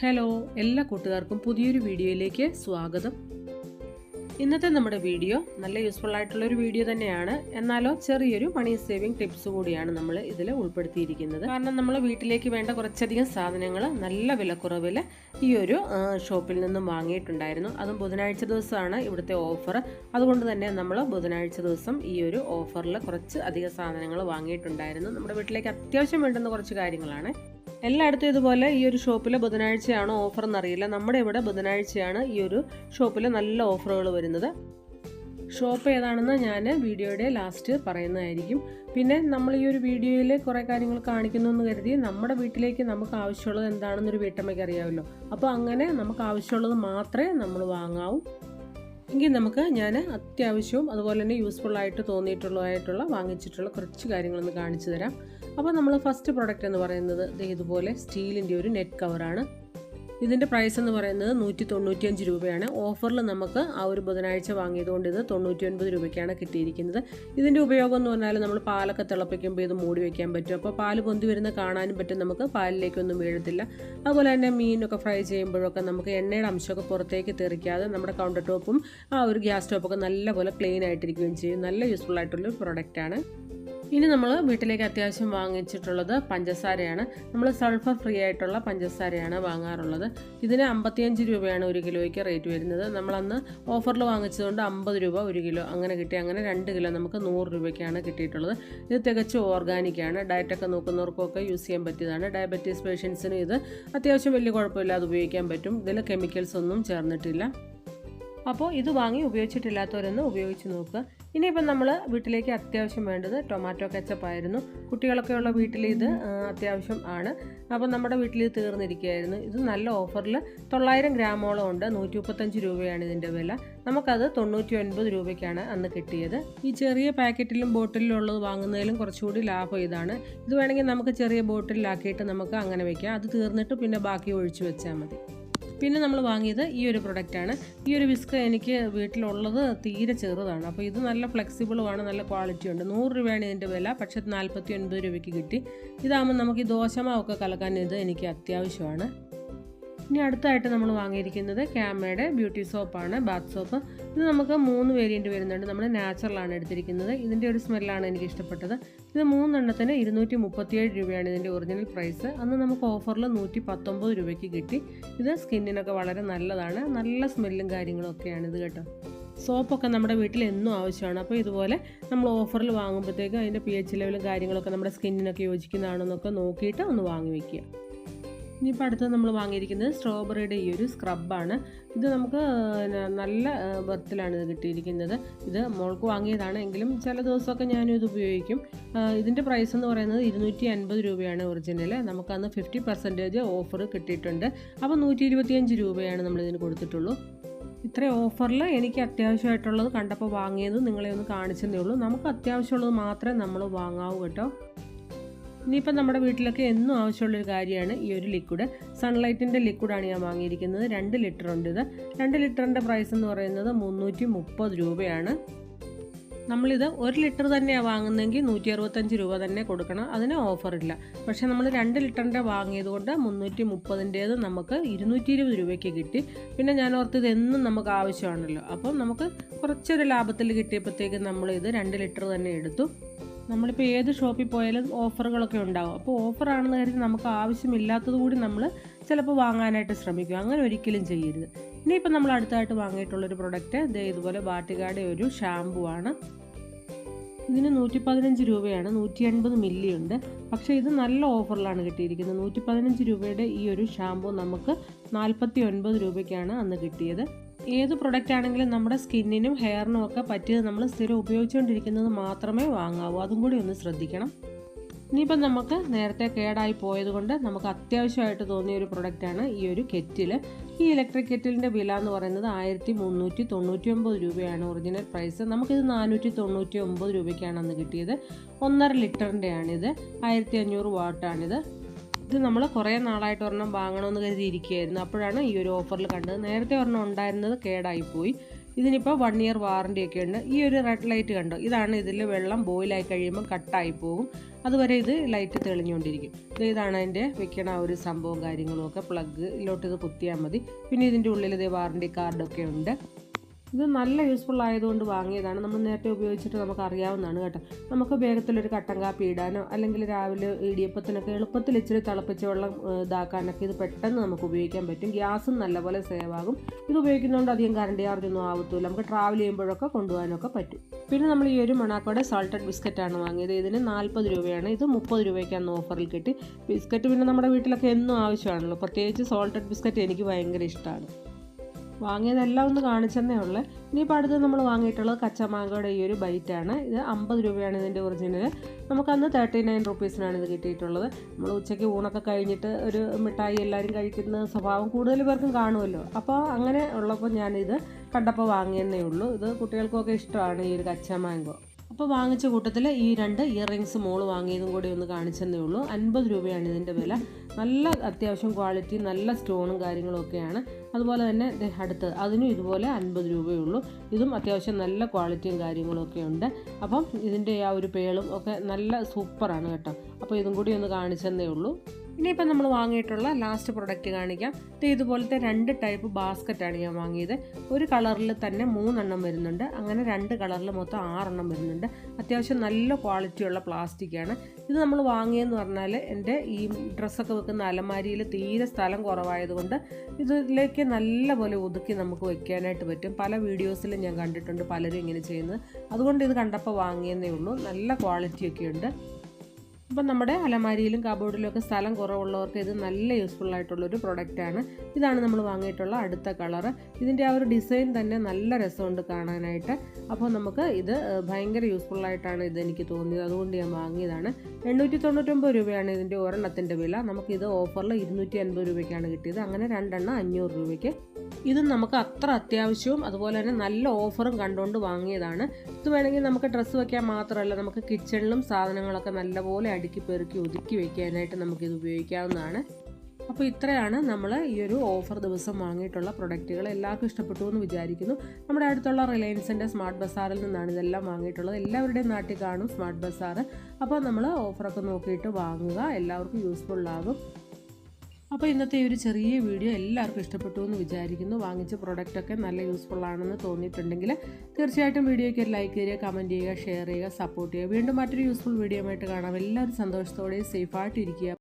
Hello എല്ലാ കൂട്ടുകാർക്കും പുതിയൊരു വീഡിയോയിലേക്ക് സ്വാഗതം. ഇന്നത്തെ നമ്മുടെ വീഡിയോ നല്ല യൂസ്ഫുൾ ആയിട്ടുള്ള ഒരു വീഡിയോ തന്നെയാണ്. എന്നാലോ ചെറിയൊരു മണി സേവിങ് ടിപ്സ് കൂടിയാണ് നമ്മൾ ഇതിൽ ഉൾപ്പെടുത്തിയിരിക്കുന്നത്. കാരണം നമ്മൾ വീട്ടിലേക്ക് വേണ്ട കുറച്ചധികം സാധനങ്ങൾ നല്ല വിലക്കുറവിൽ ഈ ഒരു ഷോപ്പിൽ നിന്നും വാങ്ങിയിട്ടുണ്ടായിരുന്നു. അതും ബുധനാഴ്ച ദിവസമാണ് ഇവിടുത്തെ ഓഫർ അതുകൊണ്ട് തന്നെ നമ്മൾ ബുധനാഴ്ച ദിവസം ഈ ഒരു ഓഫറിൽ കുറച്ച് അധിക സാധനങ്ങൾ വാങ്ങിയിട്ടുണ്ടായിരുന്നു. നമ്മുടെ വീട്ടിലേക്ക് അത്യാവശ്യം വേണ്ടുന്ന കുറച്ച് കാര്യങ്ങളാണ്. എല്ലായിടത്തും ഇതുപോലെ ഈ ഒരു ഷോപ്പിൽ ബുധനാഴ്ചയാണോ ഓഫർ എന്നറിയില്ല. നമ്മുടെ ഇവിടെ ബുധനാഴ്ചയാണ് ഈ ഒരു ഷോപ്പിൽ നല്ല ഓഫറുകൾ വരുന്നത്. ഷോപ്പ് ഏതാണെന്ന് ഞാൻ വീഡിയോയുടെ ലാസ്റ്റ് പറയുന്നതായിരിക്കും. പിന്നെ നമ്മൾ ഈ ഒരു വീഡിയോയിൽ കുറേ കാര്യങ്ങൾ കാണിക്കുന്നു എന്ന് കരുതി നമ്മുടെ വീട്ടിലേക്ക് നമുക്ക് ആവശ്യമുള്ളത് എന്താണെന്നൊരു വീട്ടമ്മയ്ക്ക് അറിയാമല്ലോ. അപ്പോൾ അങ്ങനെ നമുക്ക് ആവശ്യമുള്ളത് മാത്രമേ നമ്മൾ വാങ്ങാവൂ. എങ്കിൽ നമുക്ക് ഞാൻ അത്യാവശ്യവും അതുപോലെ തന്നെ യൂസ്ഫുൾ ആയിട്ട് തോന്നിയിട്ടുള്ളതായിട്ടുള്ള വാങ്ങിച്ചിട്ടുള്ള കുറച്ച് കാര്യങ്ങളൊന്ന് കാണിച്ചു തരാം. അപ്പോൾ നമ്മൾ ഫസ്റ്റ് പ്രോഡക്റ്റ് എന്ന് പറയുന്നത് ഇതുപോലെ സ്റ്റീലിന്റെ ഒരു നെറ്റ് കവറാണ് ഇതിന്റെ പ്രൈസ് എന്ന് പറയുന്നത് നൂറ്റി തൊണ്ണൂറ്റിയഞ്ച് രൂപയാണ് ഓഫറിൽ നമുക്ക് ആ ഒരു ബുധനാഴ്ച വാങ്ങിയതുകൊണ്ട് ഇത് തൊണ്ണൂറ്റി ഒൻപത് രൂപയ്ക്കാണ് കിട്ടിയിരിക്കുന്നത്. ഇതിന്റെ ഉപയോഗം എന്ന് പറഞ്ഞാൽ നമ്മൾ പാലൊക്കെ തിളപ്പിക്കുമ്പോൾ ഇത് മൂടി വയ്ക്കാൻ പറ്റും. അപ്പോൾ പാൽ പൊന്തി വരുന്ന കാണാനും പറ്റും. നമുക്ക് പാലിലേക്കൊന്നും വീഴത്തില്ല. അതുപോലെ തന്നെ മീനൊക്കെ ഫ്രൈ ചെയ്യുമ്പോഴൊക്കെ നമുക്ക് എണ്ണയുടെ അംശമൊക്കെ പുറത്തേക്ക് തെറിക്കാതെ നമ്മുടെ കൗണ്ടർ ടോപ്പും ആ ഒരു ഗ്യാസ് ടോപ്പൊക്കെ നല്ലപോലെ ക്ലീൻ ആയിട്ടിരിക്കുകയും ചെയ്യും. നല്ല യൂസ്ഫുൾ ആയിട്ടുള്ള പ്രൊഡക്റ്റാണ് ഇനി നമ്മൾ വീട്ടിലേക്ക് അത്യാവശ്യം വാങ്ങിച്ചിട്ടുള്ളത് പഞ്ചസാരയാണ്. നമ്മൾ സൾഫർ ഫ്രീ ആയിട്ടുള്ള പഞ്ചസാരയാണ് വാങ്ങാറുള്ളത്. ഇതിന് അമ്പത്തിയഞ്ച് രൂപയാണ് ഒരു കിലോയ്ക്ക് റേറ്റ് വരുന്നത്. നമ്മളന്ന് ഓഫറിൽ വാങ്ങിച്ചതുകൊണ്ട് അമ്പത് രൂപ ഒരു കിലോ അങ്ങനെ കിട്ടി. അങ്ങനെ രണ്ട് കിലോ നമുക്ക് നൂറ് രൂപയ്ക്കാണ് കിട്ടിയിട്ടുള്ളത്. ഇത് തികച്ചും ഓർഗാനിക്കാണ് ഡയറ്റൊക്കെ നോക്കുന്നവർക്കൊക്കെ യൂസ് ചെയ്യാൻ പറ്റിയതാണ്. ഡയബറ്റീസ് പേഷ്യൻസിന് ഇത് അത്യാവശ്യം വലിയ കുഴപ്പമില്ലാതെ ഉപയോഗിക്കാൻ പറ്റും. ഇതിൽ കെമിക്കൽസ് ഒന്നും ചേർന്നിട്ടില്ല. അപ്പോൾ ഇത് വാങ്ങി ഉപയോഗിച്ചിട്ടില്ലാത്തവരൊന്ന് ഉപയോഗിച്ച് നോക്കുക. ഇനിയിപ്പം നമ്മൾ വീട്ടിലേക്ക് അത്യാവശ്യം വേണ്ടത് ടൊമാറ്റോ കെച്ചപ്പ് ആയിരുന്നു. കുട്ടികളൊക്കെ ഉള്ള വീട്ടിൽ ഇത് അത്യാവശ്യം ആണ്. അപ്പോൾ നമ്മുടെ വീട്ടിൽ ഇത് തീർന്നിരിക്കുകയായിരുന്നു. ഇത് നല്ല ഓഫറിൽ തൊള്ളായിരം ഗ്രാമോളം ഉണ്ട്. നൂറ്റി മുപ്പത്തഞ്ച് രൂപയാണ് ഇതിന്റെ വില. നമുക്കത് തൊണ്ണൂറ്റി ഒൻപത് രൂപയ്ക്കാണ് അന്ന് കിട്ടിയത്. ഈ ചെറിയ പാക്കറ്റിലും ബോട്ടിലും ഉള്ളത് വാങ്ങുന്നതിലും കുറച്ചുകൂടി ലാഭം ഇതാണ്. ഇത് വേണമെങ്കിൽ നമുക്ക് ചെറിയ ബോട്ടിലാക്കിയിട്ട് നമുക്ക് അങ്ങനെ വയ്ക്കാം അത് തീർന്നിട്ട് പിന്നെ ബാക്കി ഒഴിച്ചു വെച്ചാൽ മതി. പിന്നെ നമ്മൾ വാങ്ങിയത് ഈ ഒരു പ്രൊഡക്റ്റാണ് ഈ ഒരു വിസ്ക് എനിക്ക് വീട്ടിലുള്ളത് തീരെ ചെറുതാണ്. അപ്പോൾ ഇത് നല്ല ഫ്ലെക്സിബിളുമാണ് നല്ല ക്വാളിറ്റി ഉണ്ട്. നൂറ് രൂപയാണ് ഇതിന്റെ വില പക്ഷേ നാൽപ്പത്തി ഒൻപത് രൂപയ്ക്ക് കിട്ടി. ഇതാകുമ്പോൾ നമുക്ക് ഈ ദോശമാവൊക്കെ കലക്കാൻ ഇത് എനിക്ക് അത്യാവശ്യമാണ്. ഇനി അടുത്തായിട്ട് നമ്മൾ വാങ്ങിയിരിക്കുന്നത് ക്യാമയുടെ ബ്യൂട്ടി സോപ്പാണ് ബാത്ത് സോപ്പ്. ഇത് നമുക്ക് മൂന്ന് വേരിയന്റ് വരുന്നുണ്ട്. നമ്മൾ നാച്ചുറലാണ് എടുത്തിരിക്കുന്നത്. ഇതിന്റെ ഒരു സ്മെല്ലാണ് എനിക്ക് ഇഷ്ടപ്പെട്ടത്. ഇത് മൂന്നെണ്ണത്തിന് ഇരുന്നൂറ്റി മുപ്പത്തിയേഴ് രൂപയാണ് ഇതിന്റെ ഒറിജിനൽ പ്രൈസ് അന്ന് നമുക്ക് ഓഫറിൽ നൂറ്റി പത്തൊമ്പത് രൂപയ്ക്ക് കിട്ടി. ഇത് സ്കിന്നിനൊക്കെ വളരെ നല്ലതാണ്. നല്ല സ്മെല്ലും കാര്യങ്ങളും ഒക്കെയാണ് ഇത് കേട്ടോ. സോപ്പൊക്കെ നമ്മുടെ വീട്ടിൽ എന്നും ആവശ്യമാണ്. അപ്പോൾ ഇതുപോലെ നമ്മൾ ഓഫറിൽ വാങ്ങുമ്പോഴത്തേക്കും അതിന്റെ പി എച്ച് ലെവലും കാര്യങ്ങളൊക്കെ നമ്മുടെ സ്കിന്നിനൊക്കെ യോജിക്കുന്നതാണെന്നൊക്കെ നോക്കിയിട്ട് ഒന്ന് വാങ്ങി വയ്ക്കുക ഇനിയിപ്പോൾ അടുത്തത് നമ്മൾ വാങ്ങിയിരിക്കുന്നത് സ്ട്രോബെറിയുടെ ഈ ഒരു സ്ക്രബാണ് ഇത് നമുക്ക് നല്ല ബർത്തിലാണ് ഇത് കിട്ടിയിരിക്കുന്നത്. ഇത് മോൾക്ക് വാങ്ങിയതാണ്. എങ്കിലും ചില ദിവസമൊക്കെ ഞാനും ഇത് ഉപയോഗിക്കും. ഇതിന്റെ പ്രൈസ് എന്ന് പറയുന്നത് ഇരുന്നൂറ്റി അൻപത് രൂപയാണ് ഒറിജിനൽ നമുക്കന്ന് ഫിഫ്റ്റി പെർസെന്റേജ് ഓഫർ കിട്ടിയിട്ടുണ്ട്. അപ്പോൾ നൂറ്റി ഇരുപത്തിയഞ്ച് രൂപയാണ് നമ്മളിതിന് കൊടുത്തിട്ടുള്ളൂ. ഇത്രയും ഓഫറിൽ എനിക്ക് അത്യാവശ്യമായിട്ടുള്ളത് കണ്ടപ്പോൾ വാങ്ങിയത് നിങ്ങളെ ഒന്ന് കാണിച്ചതേ ഉള്ളൂ. നമുക്ക് അത്യാവശ്യമുള്ളത് മാത്രമേ നമ്മൾ വാങ്ങാവൂ കേട്ടോ. ഇനിയിപ്പം നമ്മുടെ വീട്ടിലൊക്കെ എന്നും ആവശ്യമുള്ളൊരു കാര്യമാണ് ഈ ഒരു ലിക്വിഡ് സൺലൈറ്റിന്റെ ലിക്വിഡാണ് ഞാൻ വാങ്ങിയിരിക്കുന്നത്. രണ്ട് ലിറ്റർ ഉണ്ട് ഇത്. രണ്ട് ലിറ്ററിന്റെ പ്രൈസ് എന്ന് പറയുന്നത് മുന്നൂറ്റി മുപ്പത് രൂപയാണ്. നമ്മളിത് ഒരു ലിറ്റർ തന്നെയാണ് വാങ്ങുന്നതെങ്കിൽ നൂറ്റി അറുപത്തഞ്ച് രൂപ തന്നെ കൊടുക്കണം. അതിന് ഓഫറില്ല പക്ഷേ നമ്മൾ രണ്ട് ലിറ്ററിന്റെ വാങ്ങിയത് കൊണ്ട് മുന്നൂറ്റി മുപ്പതിന്റേത് നമുക്ക് ഇരുന്നൂറ്റി ഇരുപത് രൂപയ്ക്ക് കിട്ടി. പിന്നെ ഞാൻ ഓർത്ത് ഇത് എന്നും നമുക്ക് ആവശ്യമാണല്ലോ. അപ്പം നമുക്ക് കുറച്ചൊരു ലാഭത്തിൽ കിട്ടിയപ്പോഴത്തേക്ക് നമ്മളിത് രണ്ട് ലിറ്റർ തന്നെ എടുത്തു. നമ്മളിപ്പോൾ ഏത് ഷോപ്പിൽ പോയാലും ഓഫറുകളൊക്കെ ഉണ്ടാവും. അപ്പോൾ ഓഫറാണെന്ന് കരുതി നമുക്ക് ആവശ്യമില്ലാത്തത് കൂടി നമ്മൾ ചിലപ്പോൾ വാങ്ങാനായിട്ട് ശ്രമിക്കും. അങ്ങനെ ഒരിക്കലും ചെയ്യരുത്. ഇനിയിപ്പോൾ നമ്മൾ അടുത്തായിട്ട് വാങ്ങിയിട്ടുള്ളൊരു പ്രൊഡക്റ്റ് ദേ ഇതുപോലെ ബാട്ടികാടെ ഒരു ഷാമ്പു ആണ്. ഇതിന് നൂറ്റി പതിനഞ്ച് രൂപയാണ്. നൂറ്റി എൺപത് മില്ലി ഉണ്ട്. പക്ഷേ ഇത് നല്ല ഓഫറിലാണ് കിട്ടിയിരിക്കുന്നത്. നൂറ്റി പതിനഞ്ച് രൂപയുടെ ഈ ഒരു ഷാമ്പു നമുക്ക് നാൽപ്പത്തി ഒൻപത് രൂപയ്ക്കാണ് അന്ന് കിട്ടിയത്. ഏത് പ്രൊഡക്റ്റ് ആണെങ്കിലും നമ്മുടെ സ്കിന്നിനും ഹെയറിനും ഒക്കെ പറ്റിയത് നമ്മൾ സ്ഥിരം ഉപയോഗിച്ചുകൊണ്ടിരിക്കുന്നത് മാത്രമേ വാങ്ങാവൂ. അതും കൂടി ഒന്ന് ശ്രദ്ധിക്കണം. ഇനിയിപ്പം നമുക്ക് നേരത്തെ കേടായി പോയതുകൊണ്ട് നമുക്ക് അത്യാവശ്യമായിട്ട് തോന്നിയ ഒരു പ്രൊഡക്റ്റാണ് ഈ ഒരു കെറ്റിൽ ഈ ഇലക്ട്രിക് കെറ്റിലിന്റെ വില എന്ന് പറയുന്നത് ആയിരത്തി മുന്നൂറ്റി തൊണ്ണൂറ്റി ഒമ്പത് രൂപയാണ് ഒറിജിനൽ പ്രൈസ് നമുക്കിത് നാനൂറ്റി തൊണ്ണൂറ്റി ഒമ്പത് രൂപയ്ക്കാണ് അന്ന് കിട്ടിയത്. ഒന്നര ലിറ്ററിന്റെയാണിത് ആയിരത്തി അഞ്ഞൂറ് വാട്ടാണിത് ഇത് നമ്മൾ കുറേ നാളായിട്ട് ഒരെണ്ണം വാങ്ങണമെന്ന് കരുതി ഇരിക്കുകയായിരുന്നു അപ്പോഴാണ് ഈ ഒരു ഓഫറിൽ കണ്ടത്. നേരത്തെ ഒരെണ്ണം ഉണ്ടായിരുന്നത് കേടായിപ്പോയി ഇതിനിപ്പോൾ വൺ ഇയർ വാറണ്ടി ഒക്കെ ഉണ്ട്. ഈ ഒരു റെഡ് ലൈറ്റ് കണ്ടോ? ഇതാണ് ഇതിൽ വെള്ളം ബോയിലായി കഴിയുമ്പോൾ കട്ടായി പോകും അതുവരെ ഇത് ലൈറ്റ് തെളിഞ്ഞുകൊണ്ടിരിക്കും. ഇത് ഇതാണ് അതിന്റെ വെക്കണ ഒരു സംഭവം കാര്യങ്ങളും ഒക്കെ. പ്ലഗിലോട്ട് ഇത് കുത്തിയാൽ മതി. പിന്നെ ഇതിന്റെ ഉള്ളിൽ ഇത് വാറണ്ടി കാർഡൊക്കെ ഉണ്ട്. ഇത് നല്ല യൂസ്ഫുൾ ആയതുകൊണ്ട് വാങ്ങിയതാണ്. നമ്മൾ നേരത്തെ ഉപയോഗിച്ചിട്ട് നമുക്ക് അറിയാവുന്നതാണ് കേട്ടോ. നമുക്ക് വേഗത്തിലൊരു കട്ടൻ കാപ്പി ഇടാനോ അല്ലെങ്കിൽ രാവിലെ ഇടിയപ്പത്തിനൊക്കെ എളുപ്പത്തിൽ ഇച്ചിരി തിളപ്പിച്ച വെള്ളം ഇതാക്കാനൊക്കെ ഇത് പെട്ടെന്ന് നമുക്ക് ഉപയോഗിക്കാൻ പറ്റും. ഗ്യാസും നല്ലപോലെ സേവ് ആകും. ഇത് ഉപയോഗിക്കുന്നതുകൊണ്ട് അധികം കറണ്ട് ചാർജ് ഒന്നും ആവത്തില്ല നമുക്ക് ട്രാവൽ ചെയ്യുമ്പോഴൊക്കെ കൊണ്ടുപോകാനൊക്കെ പറ്റും. പിന്നെ നമ്മൾ ഈ ഒരു മണാക്കോടെ സാൾട്ടഡ് ബിസ്ക്കറ്റാണ് വാങ്ങിയത്. ഇതിന് നാൽപ്പത് രൂപയാണ്. ഇത് മുപ്പത് രൂപയ്ക്കാണ് ഓഫറിൽ കിട്ടി. ബിസ്ക്കറ്റ് പിന്നെ നമ്മുടെ വീട്ടിലൊക്കെ എന്നും ആവശ്യമാണല്ലോ. പ്രത്യേകിച്ച് സോൾട്ടഡ് ബിസ്ക്കറ്റ് എനിക്ക് ഭയങ്കര ഇഷ്ടമാണ്. വാങ്ങിയതെല്ലാം ഒന്ന് കാണിച്ചെന്നേ ഉള്ളു. ഇനിയിപ്പോൾ അടുത്ത് നമ്മൾ വാങ്ങിയിട്ടുള്ളത് കച്ചമാങ്കയുടെ ഈ ഒരു ബൈറ്റാണ്. ഇത് അമ്പത് രൂപയാണ് ഇതിന്റെ ഒറിജിനൽ നമുക്കന്ന് തേർട്ടി നയൻ റുപ്പീസിനാണ് ഇത് കിട്ടിയിട്ടുള്ളത്. നമ്മൾ ഉച്ചയ്ക്ക് ഊണൊക്കെ കഴിഞ്ഞിട്ട് ഒരു മിഠായി എല്ലാവരും കഴിക്കുന്ന സ്വഭാവം കൂടുതൽ പേർക്കും കാണുമല്ലോ അപ്പോൾ അങ്ങനെ ഉള്ളപ്പോൾ ഞാനിത് കണ്ടപ്പോൾ വാങ്ങിയെന്നേ ഉള്ളൂ. ഇത് കുട്ടികൾക്കൊക്കെ ഇഷ്ടമാണ് ഈ ഒരു കച്ചമാങ്കോ അപ്പോൾ വാങ്ങിച്ച കൂട്ടത്തിൽ ഈ രണ്ട് ഇയർ റിങ്സ് മോൾ വാങ്ങിയതും കൂടി ഒന്ന് കാണിച്ചെന്നേ ഉള്ളൂ. അൻപത് രൂപയാണ് ഇതിന്റെ വില. നല്ല അത്യാവശ്യം ക്വാളിറ്റി നല്ല സ്റ്റോണും കാര്യങ്ങളും ഒക്കെയാണ്. അതുപോലെ തന്നെ അടുത്ത് അതിനും ഇതുപോലെ അൻപത് രൂപയേ ഉള്ളൂ. ഇതും അത്യാവശ്യം നല്ല ക്വാളിറ്റിയും കാര്യങ്ങളും ഒക്കെ ഉണ്ട്. അപ്പം ഇതിന്റെ ആ ഒരു പേളും ഒക്കെ നല്ല സൂപ്പറാണ് കേട്ടോ. അപ്പോൾ ഇതും കൂടി ഒന്ന് കാണിച്ചെന്നേ ഉള്ളൂ. ഇനിയിപ്പോൾ നമ്മൾ വാങ്ങിയിട്ടുള്ള ലാസ്റ്റ് പ്രൊഡക്റ്റ് കാണിക്കാം. ഇത് ഇതുപോലത്തെ രണ്ട് ടൈപ്പ് ബാസ്ക്കറ്റാണ് ഞാൻ വാങ്ങിയത്. ഒരു കളറിൽ തന്നെ മൂന്നെണ്ണം വരുന്നുണ്ട്. അങ്ങനെ രണ്ട് കളറിൽ മൊത്തം ആറെണ്ണം വരുന്നുണ്ട്. അത്യാവശ്യം നല്ല ക്വാളിറ്റിയുള്ള പ്ലാസ്റ്റിക്കാണ് ഇത് നമ്മൾ വാങ്ങിയെന്ന് പറഞ്ഞാൽ എന്റെ ഈ ഡ്രസ്സൊക്കെ വെക്കുന്ന അലമാരിയിൽ തീരെ സ്ഥലം കുറവായതുകൊണ്ട് ഇതിലേക്ക് നല്ലപോലെ ഒതുക്കി നമുക്ക് വെക്കാനായിട്ട് പറ്റും. പല വീഡിയോസിലും ഞാൻ കണ്ടിട്ടുണ്ട് പലരും ഇങ്ങനെ ചെയ്യുന്നത്. അതുകൊണ്ട് ഇത് കണ്ടപ്പോൾ വാങ്ങിയെന്നേ ഉള്ളൂ. നല്ല ക്വാളിറ്റിയൊക്കെ ഉണ്ട്. അപ്പം നമ്മുടെ അലമാരിയിലും കബോർഡിലും ഒക്കെ സ്ഥലം കുറവുള്ളവർക്ക് ഇത് നല്ല യൂസ്ഫുൾ ആയിട്ടുള്ളൊരു പ്രൊഡക്റ്റാണ് ഇതാണ് നമ്മൾ വാങ്ങിയിട്ടുള്ള അടുത്ത കളറ് ഇതിന്റെ ആ ഒരു ഡിസൈൻ തന്നെ നല്ല രസമുണ്ട് കാണാനായിട്ട്. അപ്പോൾ നമുക്ക് ഇത് ഭയങ്കര യൂസ്ഫുൾ ആയിട്ടാണ് ഇത് എനിക്ക് തോന്നിയത്. അതുകൊണ്ട് ഞാൻ വാങ്ങിയതാണ്. എണ്ണൂറ്റി തൊണ്ണൂറ്റൊമ്പത് രൂപയാണ് ഇതിന്റെ ഒരെണ്ണത്തിന്റെ വില. നമുക്കിത് ഓഫറിൽ ഇരുന്നൂറ്റി അൻപത് രൂപയ്ക്കാണ് കിട്ടിയത്. അങ്ങനെ രണ്ടെണ്ണം അഞ്ഞൂറ് രൂപയ്ക്ക്. ഇത് നമുക്ക് അത്ര അത്യാവശ്യവും അതുപോലെ തന്നെ നല്ല ഓഫറും കണ്ടുകൊണ്ട് വാങ്ങിയതാണ്. ഇത് വേണമെങ്കിൽ നമുക്ക് ഡ്രസ്സ് വയ്ക്കാൻ മാത്രമല്ല നമുക്ക് കിച്ചണിലും സാധനങ്ങളൊക്കെ നല്ലപോലെ അടുക്കി പെറുക്കി ഒതുക്കി വെക്കാനായിട്ട് നമുക്കിത് ഉപയോഗിക്കാവുന്നതാണ്. അപ്പോൾ ഇത്രയാണ് നമ്മൾ ഈ ഒരു ഓഫർ ദിവസം വാങ്ങിയിട്ടുള്ള പ്രൊഡക്റ്റുകൾ എല്ലാവർക്കും ഇഷ്ടപ്പെട്ടു എന്ന് വിചാരിക്കുന്നു. നമ്മുടെ അടുത്തുള്ള റിലയൻസിന്റെ സ്മാർട്ട് ബസാറിൽ നിന്നാണ് ഇതെല്ലാം വാങ്ങിയിട്ടുള്ളത്. എല്ലാവരുടെയും നാട്ടിൽ കാണും സ്മാർട്ട് ബസാർ അപ്പോൾ നമ്മൾ ഓഫറൊക്കെ നോക്കിയിട്ട് വാങ്ങുക. എല്ലാവർക്കും യൂസ്ഫുൾ ആകും. അപ്പോൾ ഇന്നത്തെ ഈ ഒരു ചെറിയ വീഡിയോ എല്ലാവർക്കും ഇഷ്ടപ്പെട്ടു എന്ന് വിചാരിക്കുന്നു. വാങ്ങിച്ച പ്രൊഡക്റ്റൊക്കെ നല്ല യൂസ്ഫുൾ ആണെന്ന് തോന്നിയിട്ടുണ്ടെങ്കിൽ തീർച്ചയായിട്ടും വീഡിയോയ്ക്ക് ഒരു ലൈക്ക് ചെയ്യുക കമന്റ് ചെയ്യുക ഷെയർ ചെയ്യുക സപ്പോർട്ട് ചെയ്യുക. വീണ്ടും മറ്റൊരു യൂസ്ഫുൾ വീഡിയോ ആയിട്ട് കാണാം. എല്ലാവരും സന്തോഷത്തോടെയും സേഫായിട്ട് ഇരിക്കുക